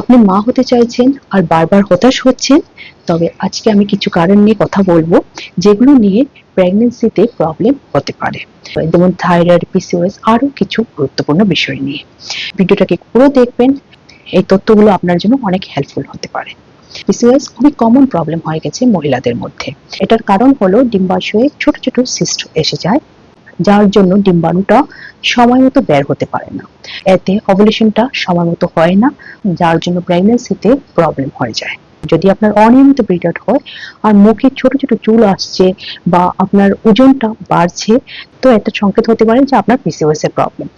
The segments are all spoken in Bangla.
আপনি মা হতে চাইছেন আর বারবার হতাশ হচ্ছেন, তবে আজকে আমি কিছু কারণ নিয়ে কথা বলব, যেগুলো নিয়ে প্রেগনেন্সিতে প্রবলেম হতে পারে। যেমন থাইরয়েড পিসিওএস আরও কিছু গুরুত্বপূর্ণ বিষয় নিয়ে। ভিডিওটাকে পুরো দেখবেন, এই তথ্যগুলো আপনার জন্য অনেক হেল্পফুল হতে পারে। পিসিওএস খুবই কমন প্রবলেম হয়ে গেছে মহিলাদের মধ্যে। এটার কারণ হলো ডিম্বাশয়ে ছোট ছোট সিস্ট এসে যায় যার জন্য ডিম্বাণুটা সময় মতো বের হতে পারে না। এতে অবলেশনটা সময় মতো হয় না, যার জন্য প্রেগনেন্সিতে প্রবলেম হয়ে যায়। যদি আপনার অনিয়মিত পিরিয়ড হয় আর মুখে ছোট ছোট চুল আসছে বা আপনার ওজনটা বাড়ছে, তো একটা সংকেত হতে পারে যে আপনার পিসিওএস এর প্রবলেম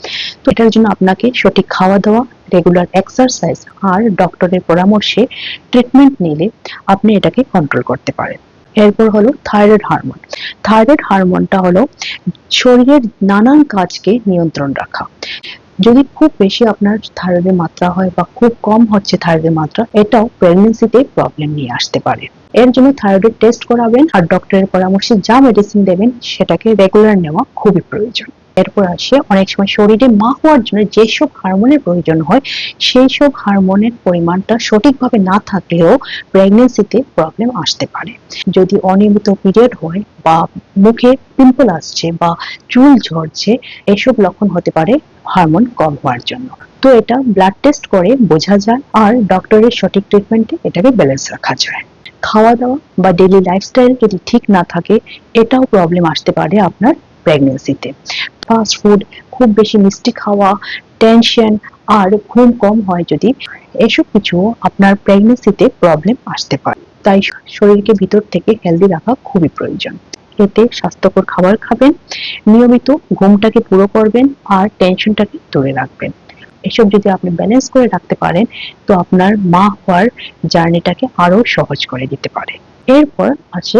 তো এটার জন্য আপনাকে সঠিক খাওয়া দাওয়া রেগুলার এক্সারসাইজ আর ডক্টরের পরামর্শে ট্রিটমেন্ট নিলে আপনি এটাকে কন্ট্রোল করতে পারেন। এরপর হলো থাইরয়েড হরমোন থাইরয়েড হরমোনটা হলো শরীরের নানান কাজকে নিয়ন্ত্রণ রাখা। যদি খুব বেশি আপনার থাইরয়েডের মাত্রা হয় বা খুব কম হচ্ছে থাইরয়েডের মাত্রা, এটাও প্রেগনেন্সিতে প্রবলেম নিয়ে আসতে পারে। এর জন্য থাইরয়েড টেস্ট করাবেন আর ডক্টরের পরামর্শে যা মেডিসিন দেবেন, সেটাকে রেগুলার নেওয়া খুবই প্রয়োজন। এরপর আসে, অনেক সময় শরীরে মা হওয়ার জন্য যেসব হারমোনের প্রয়োজন হয় সেই সব হারমোনের পরিমাণটা সঠিকভাবে না থাকলেও প্রেগনেন্সিতে প্রবলেম আসতে পারে। যদি অনিয়মিত পিরিয়ড হয় বা মুখে পিম্পল আসছে বা চুল ঝরছে, এসব লক্ষণ হতে পারে হরমোন কম হওয়ার জন্য। তো এটা ব্লাড টেস্ট করে বোঝা যায় আর ডক্টরের সঠিক ট্রিটমেন্টে এটাকে ব্যালেন্স রাখা যায়। খাওয়া দাওয়া বা ডেইলি লাইফস্টাইল যদি ঠিক না থাকে, এটাও প্রবলেম আসতে পারে আপনার প্রেগনেন্সিতে ফাস্ট ফুড খুব বেশি মিষ্টি খাওয়া টেনশন আর ঘুম কম হয় যদি এসব কিছু আপনার প্রেগনেন্সিতে প্রবলেম আসতে পারে। তাই শরীরকে ভিতর থেকে হেলদি রাখা খুবই প্রয়োজন। এতে স্বাস্থ্যকর খাবার খাবেন, নিয়মিত ঘুমটাকে পুরো করবেন আর টেনশনটাকে দূরে রাখবেন। এসব যদি আপনি ব্যালেন্স করে রাখতে পারেন, তো আপনার মা হওয়ার জার্নিটাকে আরও সহজ করে দিতে পারে। এরপর আছে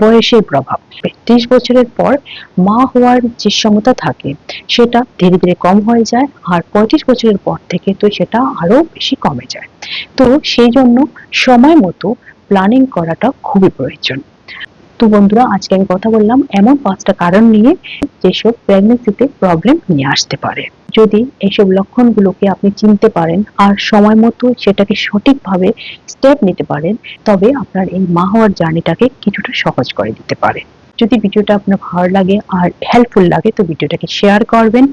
বয়সের প্রভাব। ত্রিশ বছরের পর মা হওয়ার যে সমতা থাকে, সেটা ধীরে ধীরে কম হয়ে যায় আর পঁয়ত্রিশ বছরের পর থেকে তো সেটা আরও বেশি কমে যায়। তো সেই জন্য সময় মতো প্ল্যানিং করাটা খুবই প্রয়োজন। তো বন্ধুরা, আজকে আমি কথা বললাম এমন পাঁচটা কারণ নিয়ে যেসব প্রেগনেন্সিতে প্রবলেম নিয়ে আসতে পারে। যদি এইসব লক্ষণগুলোকে আপনি চিনতে পারেন আর সময় মতো সেটাকে সঠিকভাবে স্টেপ নিতে পারেন, তবে আপনার এই মা হওয়ার জার্নিটাকে কিছুটা সহজ করে দিতে পারে। যদি ভিডিওটা আপনার ভালো লাগে আর হেল্পফুল লাগে, তো ভিডিওটাকে শেয়ার করবেন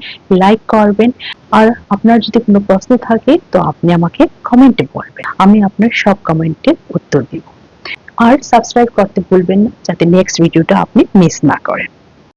লাইক করবেন। আর আপনার যদি কোনো প্রশ্ন থাকে, তো আপনি আমাকে কমেন্টে বলবেন। আমি আপনার সব কমেন্টের উত্তর দিব। আর সাবস্ক্রাইব করতে ভুলবেন না যাতে নেক্সট ভিডিওটা আপনি মিস না করেন।